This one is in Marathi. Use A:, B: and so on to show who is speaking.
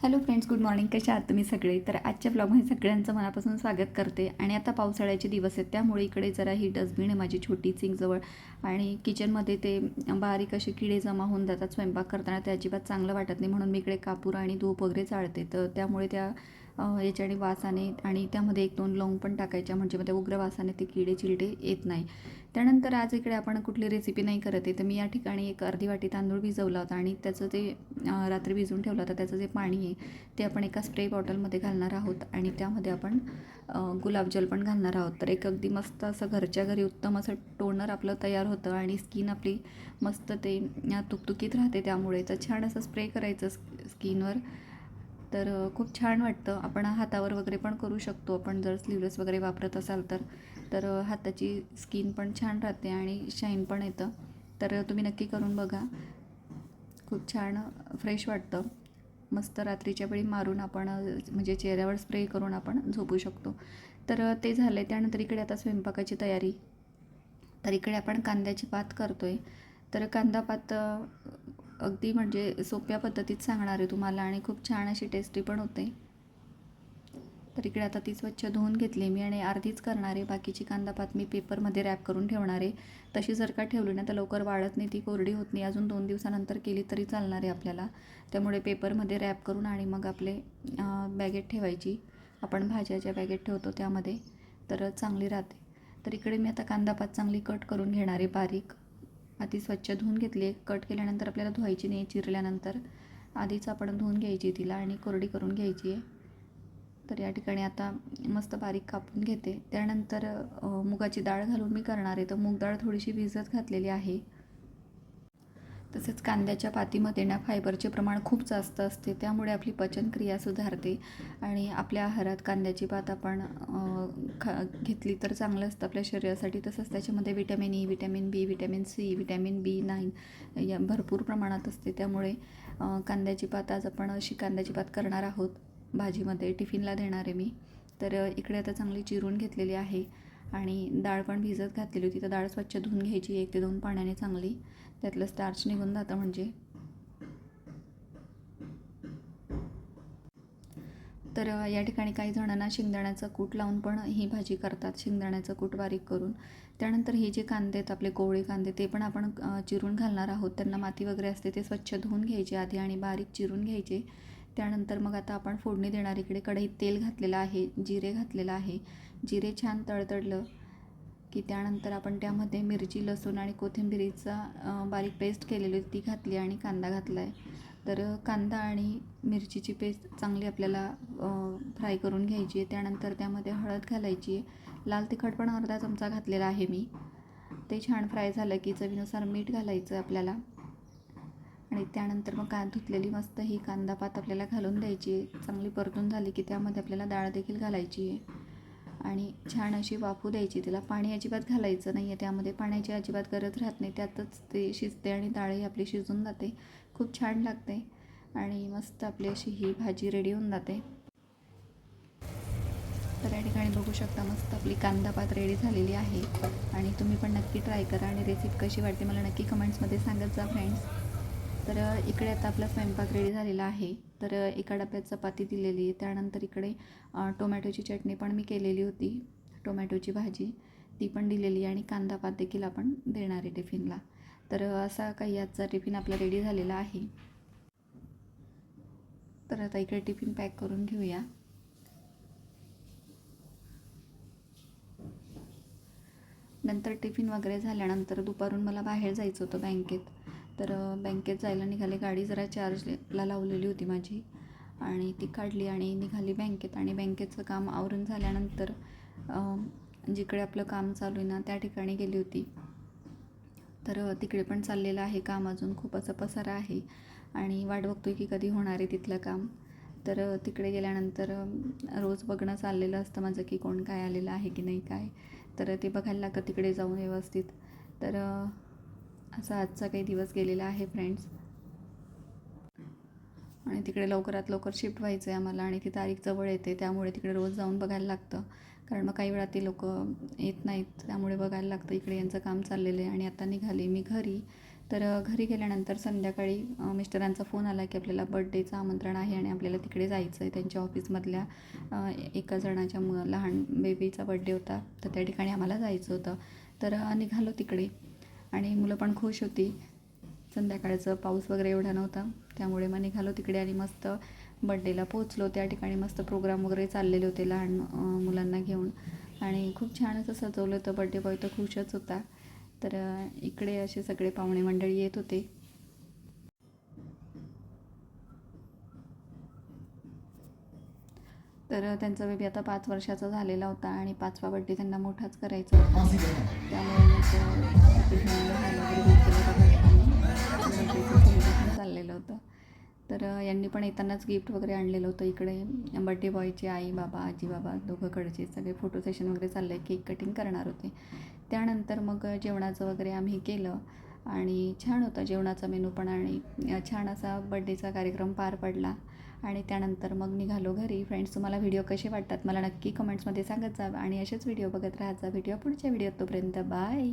A: Hello friends good morning. कशा आहात तुम्ही सगळे? तर आजच्या ब्लॉगमध्ये सगळ्यांचं मनापासून स्वागत करते आणि आता पावसाळ्याचे दिवस आहेत त्यामुळे इकडे जरा ही डस्टबिन आहे माझी छोटी सिंकजवळ आणि किचनमध्ये ते बारीक असे किडे जमा होऊन जातात स्वयंपाक करताना ते अजिबात चांगलं वाटत नाही म्हणून मी इकडे कापूर आणि धूप वगैरे चाळते. तर त्यामुळे त्या याच्याने वासाने आणि त्यामध्ये एक दोन लवंग पण टाकायच्या म्हणजे मग त्या उग्र वासाने ते किडे चिलटे येत नाही. त्यानंतर आज इकडे आपण कुठली रेसिपी नाही करत आहे तर मी या ठिकाणी एक अर्धी वाटी तांदूळ भिजवला होता आणि त्याचं ते रात्री भिजून ठेवलं होतं त्याचं जे पाणी आहे ते आपण एका स्प्रे बॉटलमध्ये घालणार आहोत आणि त्यामध्ये आपण गुलाबजल पण घालणार आहोत. तर एक अगदी मस्त असं घरच्या घरी उत्तम असं टोनर आपलं तयार होतं आणि स्किन आपली मस्त ते तुकतुकीत राहते त्यामुळे. तर छान असं स्प्रे करायचं स्किनवर तर खूप छान वाटतं. आपण हातावर वगैरे पण करू शकतो. आपण जर स्लीवलेस वगैरे वापरत असाल तर. तर हाताची स्किन पण छान राहते आणि शाईन पण येतं. तर तुम्ही नक्की करून बघा. खूप छान फ्रेश वाटतं. मस्त रात्रीच्या वेळी मारून आपण म्हणजे चेहऱ्यावर स्प्रे करून आपण झोपू शकतो. तर ते झालं आहे त्यानंतर इकडे आता स्वयंपाकाची तयारी. तर इकडे आपण कांद्याची पात करतो आहे तर कांदा पात अगदी म्हणजे सोप्या पद्धतीत सांगणार आहे तुम्हाला आणि खूप छान अशी टेस्टी पण होते. तर इकडे आता ती स्वच्छ धुवून घेतली मी आणि अर्धीच करणार आहे. बाकीची कांदापात मी पेपरमध्ये रॅप करून ठेवणार आहे. तशी जर का ठेवली ना तर लवकर वाळत नाही ती कोरडी होत नाही. अजून दोन दिवसानंतर केली तरी चालणार आहे आपल्याला. त्यामुळे पेपरमध्ये रॅप करून आणि मग आपले बॅगेत ठेवायची. आपण भाज्या ज्या बॅगेत ठेवतो त्यामध्ये. तर चांगली राहते. तर इकडे मी आता कांदापात चांगली कट करून घेणार आहे बारीक. आधी स्वच्छ धुवून घेतली आहे कट केल्यानंतर आपल्याला धुवायची नाही चिरल्यानंतर आधीच आपण धुवून घ्यायची तिला आणि कोरडी करून घ्यायची आहे. तर या ठिकाणी आता मस्त बारीक कापून घेते. त्यानंतर मुगाची डाळ घालून मी करणार आहे. तर मूग डाळ थोडीशी भिजत घातलेली आहे. तसेच कांद्याच्या पातीमध्ये ना फायबरचे प्रमाण खूप जास्त असते त्यामुळे आपली पचनक्रिया सुधारते आणि आपल्या आहारात कांद्याची पात आपण खा घेतली तर चांगलं असतं आपल्या शरीरासाठी. तसंच त्याच्यामध्ये vitamin E vitamin B vitamin C vitamin B nine या भरपूर प्रमाणात असते. त्यामुळे कांद्याची पात आज आपण अशी कांद्याची पात करणार आहोत भाजीमध्ये टिफिनला देणार आहे मी. तर इकडे आता चांगली चिरून घेतलेली आहे. आणि डाळ पण भिजत घातलेली होती. तर डाळ स्वच्छ धुवून घ्यायची. एक ते दोन पाण्याने चांगली. त्यातलं स्टार्च निघून जातं म्हणजे. तर या ठिकाणी काही जणांना शेंगदाण्याचं कूट लावून पण ही भाजी करतात. शेंगदाण्याचं कूट बारीक करून. त्यानंतर हे जे कांदे आहेत आपले कोवळे कांदे ते पण आपण चिरून घालणार आहोत. त्यांना माती वगैरे असते ते स्वच्छ धुवून घ्यायचे आधी आणि बारीक चिरून घ्यायचे. त्यानंतर मग आता आपण फोडणी देणार. इकडे कढईत तेल घातलेलं आहे जिरे घातलेलं आहे. जिरे छान तळतळलं की त्यानंतर आपण त्यामध्ये मिरची लसूण आणि कोथिंबिरीचा बारीक पेस्ट केलेली ती घातली आणि कांदा घातला आहे तर कांदा आणि मिरचीची पेस्ट चांगली आपल्याला फ्राय करून घ्यायची आहे. त्यानंतर त्यामध्ये हळद घालायची आहे. लाल तिखट पण अर्धा चमचा घातलेला आहे मी. ते छान फ्राय झालं की चवीनुसार मीठ घालायचं आपल्याला. आणि त्यानंतर मग का धुतलेली मस्त ही कांदा पात आपल्याला घालून द्यायची आहे. चांगली परतून झाली की त्यामध्ये आपल्याला डाळ देखील घालायची आहे. आणि छान अशी वाफू द्यायची तिला पाणी अजिबात घालायचं नाही आहे त्यामध्ये पाण्याची अजिबात गरज राहत नाही त्यातच ते शिजते आणि डाळही आपली शिजून जाते. खूप छान लागते आणि मस्त आपली अशी ही भाजी रेडी होऊन जाते. तर या ठिकाणी बघू शकता मस्त आपली कांदा पात रेडी झालेली आहे. आणि तुम्ही पण नक्की ट्राय करा आणि रेसिपी कशी वाटते मला नक्की कमेंट्समध्ये सांगत जा फ्रेंड्स तर इकडे आता आपला स्वयंपाक रेडी झालेला आहे. तर एका डब्यात चपाती दिलेली आहे. त्यानंतर इकडे टोमॅटोची चटणी पण मी केलेली होती. टोमॅटोची भाजी ती पण दिलेली आहे आणि कांदा पात देखील आपण देणार आहे टिफिनला. तर असा काही आजचा टिफिन आपला रेडी झालेला आहे. तर आता इकडे टिफिन पॅक करून घेऊया. नंतर टिफिन वगैरे झाल्यानंतर दुपारून मला बाहेर जायचं होतं बँकेत. तर बँकेत जायला निघाले. गाडी जरा चार्जला लावलेली होती माझी आणि ती काढली आणि निघाली बँकेत आणि बँकेचं काम आवरून झाल्यानंतर जिकडे आपलं काम चालू आहे ना त्या ठिकाणी गेली होती. तर तिकडे पण चाललेलं आहे काम अजून. खूप असं पसारा आहे आणि वाट बघतोय की कधी होणार आहे तिथलं काम. तर तिकडे गेल्यानंतर रोज बघणं चाललेलं असतं माझं की कोण काय आलेलं आहे की नाही काय. तर ते बघायला लागतं तिकडे जाऊन व्यवस्थित. तर असा आजचा काही दिवस गेलेला आहे फ्रेंड्स आणि तिकडे लवकरात लवकर शिफ्ट व्हायचं आहे आम्हाला आणि ती तारीख जवळ येते त्यामुळे तिकडे रोज जाऊन बघायला लागतं. कारण मग काही वेळा ते लोक येत नाहीत त्यामुळे बघायला लागतं इकडे यांचं काम चाललेलं आहे आणि आता निघाले मी घरी. तर घरी गेल्यानंतर संध्याकाळी मिस्टरांचा फोन आला की आपल्याला बड्डेचं आमंत्रण आहे आणि आपल्याला तिकडे जायचं आहे त्यांच्या ऑफिसमधल्या एका जणाच्या मु लहान बेबीचा बड्डे होता तर त्या ठिकाणी आम्हाला जायचं होतं. तर निघालो तिकडे. आणि मुलं पण खुश होती. संध्याकाळचं पाऊस वगैरे एवढा नव्हता. त्यामुळे मग निघालो तिकडे आणि मस्त बड्डेला पोचलो त्या ठिकाणी मस्त प्रोग्राम वगैरे चाललेले होते लहान मुलांना घेऊन. आणि खूप छान असं सजवलं होतं. बड्डे बॉय तर खुशच होता. तर इकडे असे सगळे पाहुणे मंडळी येत होते. तर त्यांचा बेबी आता पाच वर्षाचा झालेला होता आणि पाचवा बड्डे त्यांना मोठाच करायचा होता. त्यामुळे चाललेलं होतं. तर यांनी पण येतानाच गिफ्ट वगैरे आणलेलं होतं इकडे. बड्डे बॉयचे आई बाबा आजी बाबा दोघंकडचे सगळे फोटो सेशन वगैरे चाललं केक कटिंग करणार होते. त्यानंतर मग जेवणाचं वगैरे आम्ही केलं. आणि छान होता जेवणाचा मेनू पण आणि छान असा बड्डेचा कार्यक्रम पार पडला. आणि त्यानंतर मग निघालो घरी. फ्रेंड्स तुम्हाला व्हिडिओ कसे वाटतात? मला नक्की कमेंट्समध्ये सांगत जा आणि असेच व्हिडिओ बघत राहायचा व्हिडिओ पुढच्या व्हिडिओत तोपर्यंत. बाय